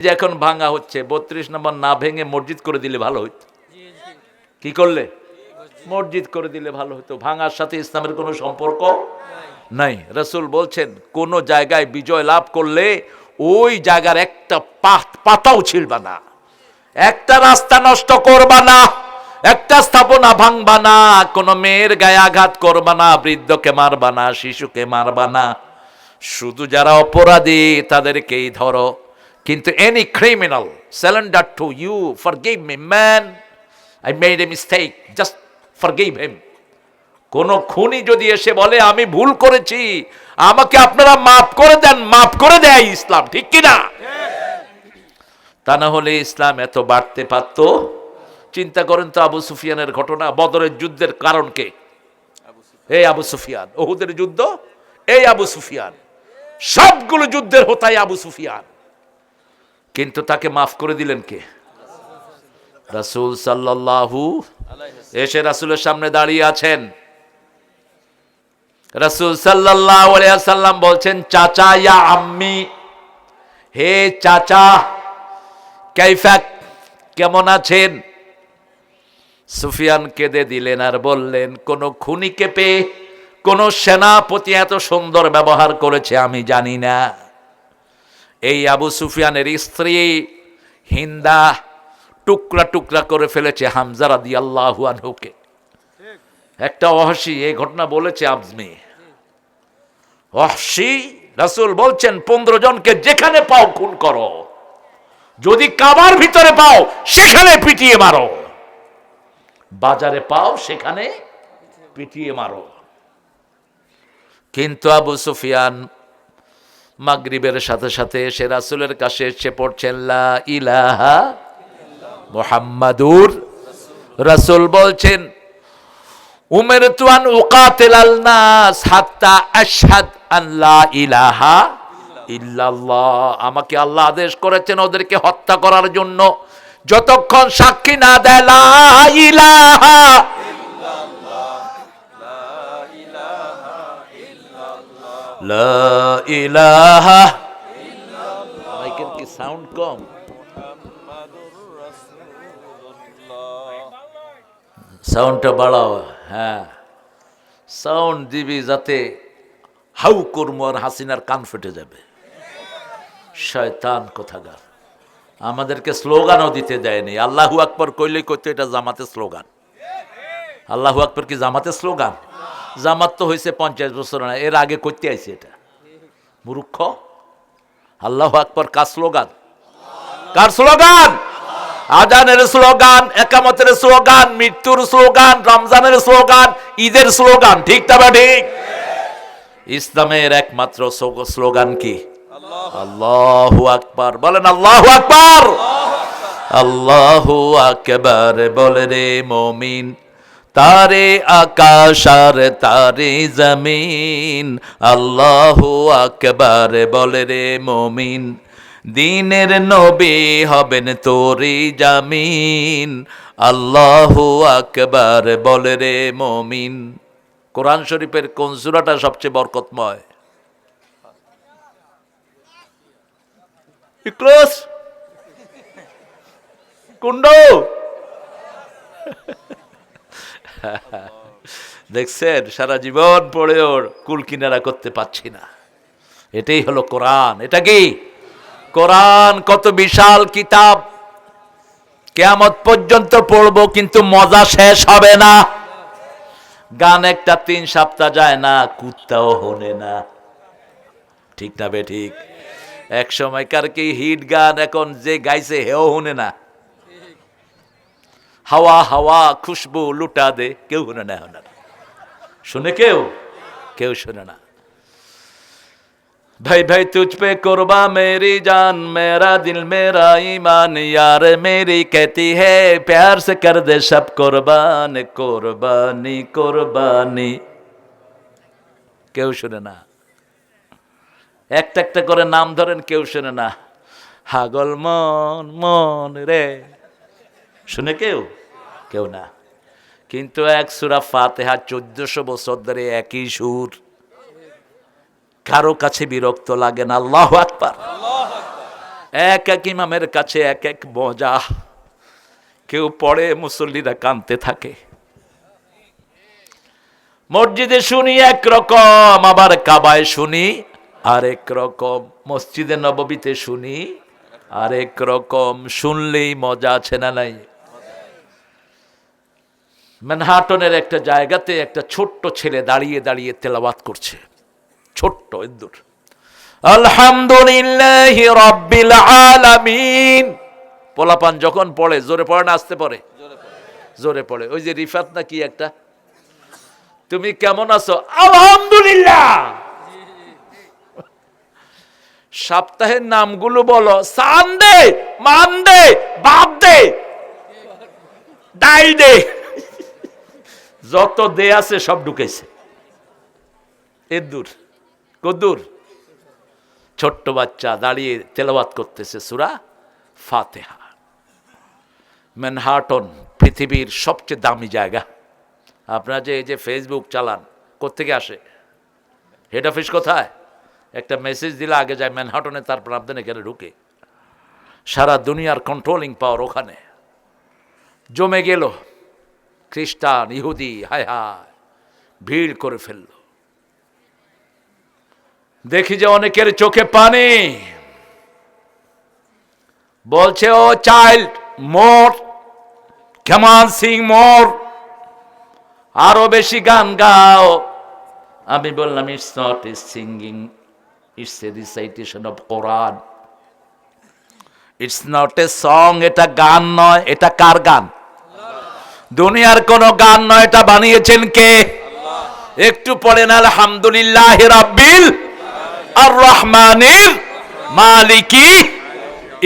যে এখন ভাঙা হচ্ছে, বত্রিশ নম্বর না ভেঙে মসজিদ করে দিলে ভালো হতো কি করলে? মসজিদ করে দিলে ভালো হতো ভাঙার সাথে ইসলামের কোনো সম্পর্ক নাই। রসুল বলছেন, কোন জায়গায় বিজয় লাভ করলে ওই জায়গার একটা পাতাও ছিড়বা না। একটা রাস্তা নষ্ট করবা না, একটা স্থাপনা ভাঙবা না, কোনো মেয়ের গায়ে আঘাত করবা না, বৃদ্ধকে মারবা না, শিশুকে মারবা না। শুধু যারা অপরাধী, তাদেরকেই ধরো। কিন্তু any criminal surrender to you forgive me man I made a mistake just forgive him কোন খুনি যদি এসে বলে, আমি ভুল করেছি, আমাকে আপনারা মাফ করে দেন, মাফ করে দেয় ইসলাম, ঠিক কিনা তা না হলে ইসলাম এত বাড়তে পারত? চিন্তা করেন তো আবু সুফিয়ানের ঘটনা, বদরের যুদ্ধের কারণ কে? এই আবু সুফিয়ান, ওহুদের যুদ্ধ? এই আবু সুফিয়ান, সবগুলো যুদ্ধের হোতাই আবু সুফিয়ান। কিন্তু তাকে মাফ করে দিলেন কে? রাসূল সাল্লাল্লাহু এসে রাসূলের সামনে দাঁড়িয়ে আছেন। রাসূল সাল্লাম বলছেন, চাচা ইয়া আম্মি, হে চাচা কাইফাক কেমন আছেন? সুফিয়ান কেঁদে দিলেন আর বললেন, কোন খুনিকে পেয়ে কোন সেনাপতি এত সুন্দর ব্যবহার করেছে আমি জানি না। এই আবু সুফিয়ানের স্ত্রী হিন্দা টুকরা টুকরা করে ফেলেছে হামজারা দি আল্লাহু আনহুকে। একটা অহসি, এই ঘটনা বলেছে আজমি। অহসি, রাসূল বলছেন, পনেরো জনকে যেখানে পাও খুন করো। যদি কাবার ভিতরে পাও, সেখানে পিটিয়ে মারো। বাজারে পাও, সেখানে পিটিয়ে মারো। কিন্তু আবু সুফিয়ান মাগরিবের সাথে সাথে সে রাসুলের কাছে এসে পড়ছেন ইলাহা মোহাম্মাদুর রাসুল বলছেন, উমের তুয়ান উকাতিল আল নাস হাত্তা আশহাদ আন লা ইলাহা ইল্লাল্লাহ। আমাকে আল্লাহ আদেশ করেছেন ওদেরকে হত্যা করার জন্য। যতক্ষণ সাক্ষী না দেয়, লা ইলাহা মাইকের কি সাউন্ড কম? সাউন্ডটা বাড়াও হ্যাঁ। সাউন্ড দিবি যাতে হাউ কর্ম আর হাসিনার কান ফেটে যাবে। শয়তান কোথাকার। আমাদেরকে স্লোগানও দিতে দেয়নি। আল্লাহু আকবর কইলেই করতো এটা জামাতে স্লোগান। আল্লাহু আকবর কি জামাতে স্লোগান? জামাত তো হয়েছে পঞ্চাশ বছর না, এর আগে করতে আইছে এটা। মূর্খ। আল্লাহু আকবর, কার স্লোগান? কার স্লোগান? আজানের স্লোগান, একামতের স্লোগান, মৃত্যুর স্লোগান, রমজানের স্লোগান, ঈদের স্লোগান, ঠিক তবে ঠিক? ইসলামের একমাত্র স্লো- স্লোগান কি? আল্লাহু আকবার। বলেন আল্লাহু আকবার। আল্লাহু আকবার বলে রে মমিন। তারে আকাশ আর তারে জমিন, আল্লাহ আকবার বলে রে মমিন। দিনের নবী হবেন তোরি জামিন, আল্লাহ আকবার বলে রে মমিন। কোরআন শরীফের কোন সূরাটা সবচেয়ে বরকতময়? ইক্রোস কুণ্ড! দেখছেন, সারা জীবন পড়েও কুল কিনারা করতে পারছি না। এটাই হলো কোরআন। এটা কি? কোরআন কত বিশাল কিতাব। কেয়ামত পর্যন্ত পড়ব, কিন্তু মজা শেষ হবে না। গান একটা তিন সপ্তাহ যায় না, কুত্তাও হনে না। ঠিক না বে, ঠিক। এক সময়কার কি হিট গান এখন যে গাইছে, হেও শুনে না। হাওয়া হাওয়া খুশবু লুটা দে কেউ শুনে না এখন আর। শুনে কেউ কেউ শুনে না भाई भाई तुझ पे कुर्बा मेरी जान मेरा दिल मेरा ईमान यार मेरी कहती है प्यार से कर दे सब कुर्बान कुर्बानी कुर्बानी কেউ শুনে না একটা একটা করে নাম ধরেন কেউ শুনে না হাগল মন মন রে শুনে কেউ কেউ না। কিন্তু এক সুরা ফাতেহা চোদ্দশো বছর ধরে একই সুর। কারও কাছে বিরক্ত লাগে না, আল্লাহ আকবার। এক এক ইমামের কাছে এক এক মজা। কেউ পড়ে, মুসল্লিরা কানতে থাকে। মসজিদে শুনি এক রকম, আবার কাবায় শুনি আরেক রকম। মসজিদে নববীতে শুনি আরেক রকম। শুনলেই মজা আছে না নাই? ম্যানহাটনের একটা জায়গাতে একটা ছোট্ট ছেলে দাঁড়িয়ে দাঁড়িয়ে তেলাওয়াত করছে। ছোট্ট ইন্দুর আলহামদুলিল্লাহ রব্বিল আলামিন। পোলাপান যখন পড়ে, জোরে পড়ে না, আসতে পড়ে? জোরে পড়ে। ওই যে রিফাত না কি একটা? তুমি কেমন আছো? আলহামদুলিল্লাহ। সপ্তাহের নামগুলো বলো সানডে মানডে বাপ দে ডাইল দে। যত দে আছে সব ঢুকেছে। এদুর কদ্দুর ছোট্ট বাচ্চা দাঁড়িয়ে তেলাওয়াত করতেছে সুরা ফাতেহা। ম্যানহাটন পৃথিবীর সবচেয়ে দামি জায়গা। আপনারা যে এই যে ফেসবুক চালান, কোত্থেকে আসে? হেড অফিস কোথায়? একটা মেসেজ দিলে আগে যায় ম্যানহাটনে, তারপর আপনার এখানে ঢুকে। সারা দুনিয়ার কন্ট্রোলিং পাওয়ার ওখানে। জমে গেল। খ্রিস্টান, ইহুদি, হায় হায়, ভিড় করে ফেলল। দেখি যে অনেকের চোখে পানি। বলছে, ও চাইল্ড, মোর। কেমন সিং, মোর। আরও বেশি গান গাও। আমি বললাম it's not a singing it's a recitation of Quran it's not a song এটা গান নয়, এটা কার গান? দুনিয়ার কোন গান নয় এটা বানিয়েছেন কে? একটু পড়েন আলহামদুলিল্লাহ রাব্বিল আর রহমানির মালিকি।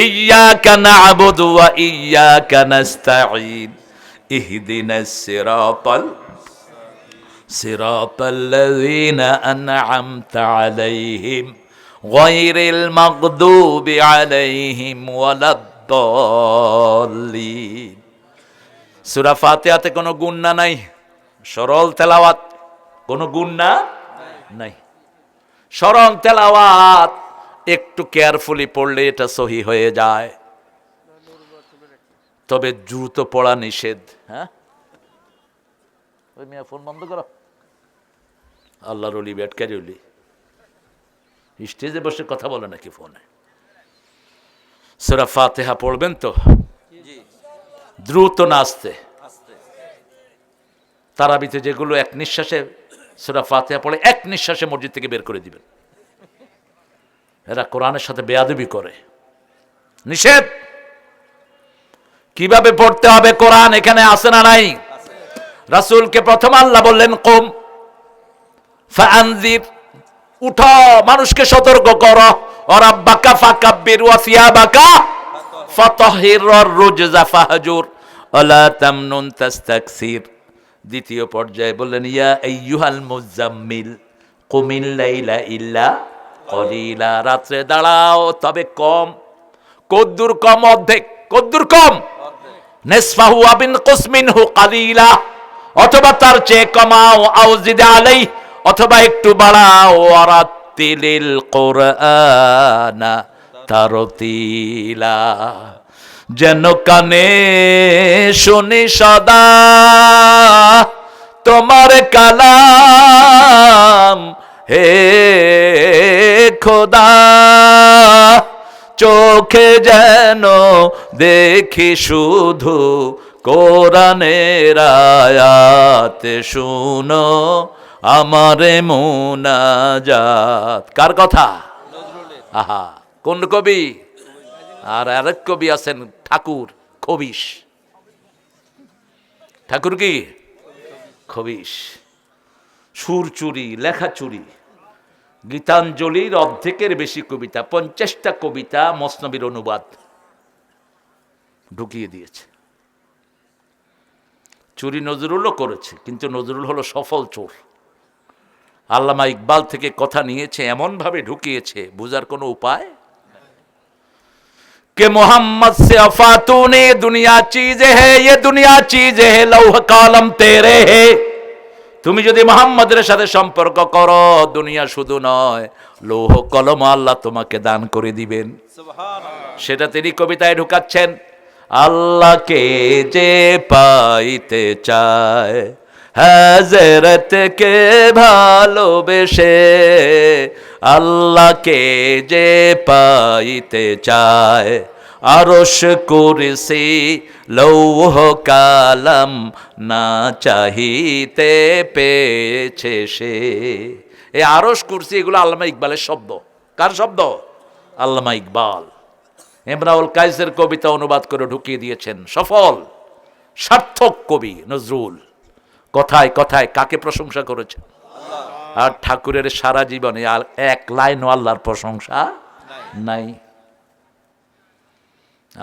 ইয়া না'বুদু ওয়া ইয়্যাকা নাস্তাঈন। ইহদিনাস সিরাতাল সিরাতাল লাযীনা আন'আমতা আলাইহিম গায়রিল মাগদুবি আলাইহিম ওয়ালাদ-দাল্লিন। সুরা ফাতেহাতে কোনো গুন্না নাই, সরল তেলাওয়াত কোনো গুন্না নাই। সরল তেলাওয়াত, একটু কেয়ারফুলি পড়লে এটা সহি হয়ে যায়। তবে দ্রুত পড়া নিষেধ হ্যাঁ? ওই মিয়া, ফোন বন্ধ করো। আল্লাহর অলি ব্যাটকারি অলি স্টেজে বসে কথা বলে নাকি ফোনে? সুরা ফাতেহা পড়বেন তো? দ্রুত না আসতে তারাবিতে যেগুলো এক নিঃশ্বাসে, সুরা ফাতেহা পড়ে, এক নিঃশ্বাসে মসজিদ থেকে বের করে দিবেন। এরা কোরআনের সাথে বেয়াদবি করে। নিষেধ! কীভাবে পড়তে হবে কোরআন? এখানে আসে না নাই? রাসূলকে প্রথম আল্লাহ বললেন, কম ফাআনজির, উঠো, মানুষকে সতর্ক করো। ওরাব্বাকা ফাকাব্বির ওয়া সিয়াবাকা ফাতাহির রুজজা ফাহজুর। ওয়ালা তামনুন তাস্তাকসির। দ্বিতীয় পর্যায়ে বললেন, ইয়া আইয়ুহাল মুজাম্মিল কুমিল লাইলা ইল্লা কলিলা। রাত্রে দাঁড়াও, তবে কম। কদ্দুর কম অর্ধেক, কদ্দুর কম। নেসফাহু আবিন কুসমিনহু কালিলা। অথবা তার চেয়ে কমাও, আউজিদ আলাই অথবা একটু বাড়াও ওয়ারাতিলিল কোরআনা তারতিলা। যেন কানে শুনি সদা তোমার কালাম। হে খোদা, চোখে যেন দেখি শুধু কোরআনের আয়াত। শুনো আমারে মুনাজাত। কার কথা? আহা, কোন কবি? আর আরেক কবি আছেন ঠাকুর খবিস ঠাকুর কি? খবিস সুর চুরি, লেখা চুরি। গীতাঞ্জলির অর্ধেকের বেশি কবিতা, পঞ্চাশটা কবিতা মসনবীর অনুবাদ ঢুকিয়ে দিয়েছে। চুরি নজরুলও করেছে, কিন্তু নজরুল হলো সফল চোর। আল্লামা ইকবাল থেকে কথা নিয়েছে, এমনভাবে ঢুকিয়েছে, বোঝার কোনো উপায়? کہ محمد سے افاتون দুনিয়া چیز ہے یہ দুনিয়া چیز ہے لوح কলম তেরে হে তুমি যদি মোহাম্মদের সাথে সম্পর্ক করো দুনিয়া শুধু নয় লৌহ কলম আল্লাহ তোমাকে দান করে দিবেন। সেটা তিনি কবিতায় ঢুকাচ্ছেন আল্লাহকে যে পাইতে চায় হাজরতকে ভালোবেসে আল্লাহকে যে পাইতে চায়। আরস কুরসি, লৌহ কালাম না চাহিতে পেয়েছে সে। এ আরস কুরসি, এগুলো আল্লামা ইকবালের শব্দ। কার শব্দ? আল্লামা ইকবাল। এমরাউল কাইসের কবিতা অনুবাদ করে ঢুকিয়ে দিয়েছেন। সফল, সার্থক কবি নজরুল। কথায় কথায় কাকে প্রশংসা করেছেন? আর ঠাকুরের সারা জীবনে আর এক লাইনও আল্লাহর প্রশংসা নাই।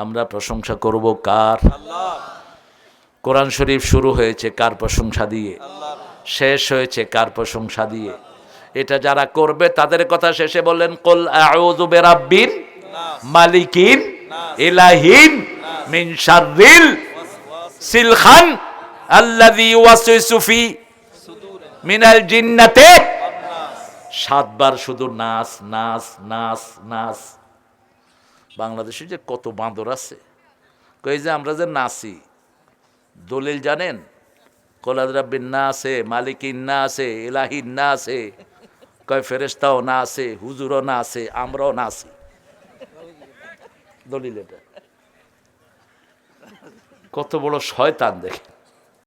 আমরা প্রশংসা করব কার? কোরআন শরীফ শুরু হয়েছে কার প্রশংসা দিয়ে? শেষ হয়েছে কার প্রশংসা দিয়ে? এটা যারা করবে তাদের কথা শেষে বললেন, কল মালিকিন ইলাহিন মিন সিলখান আল্লাযী ওয়াসওয়াসু মিনাল জিন্নাতে। সাতবার শুধু নাচ নাচ নাচ নাচ বাংলাদেশে যে কত বাঁদর আছে। কই যে আমরা যে নাচি দলিল জানেন? কলাদ রাব্বিন না আছে মালিকিন না আছে এলাহিন না আছে কয় ফেরেস্তাও না আছে হুজুরও না আছে আমরাও না আছি দলিল এটা। কত বড় শয়তান দেখে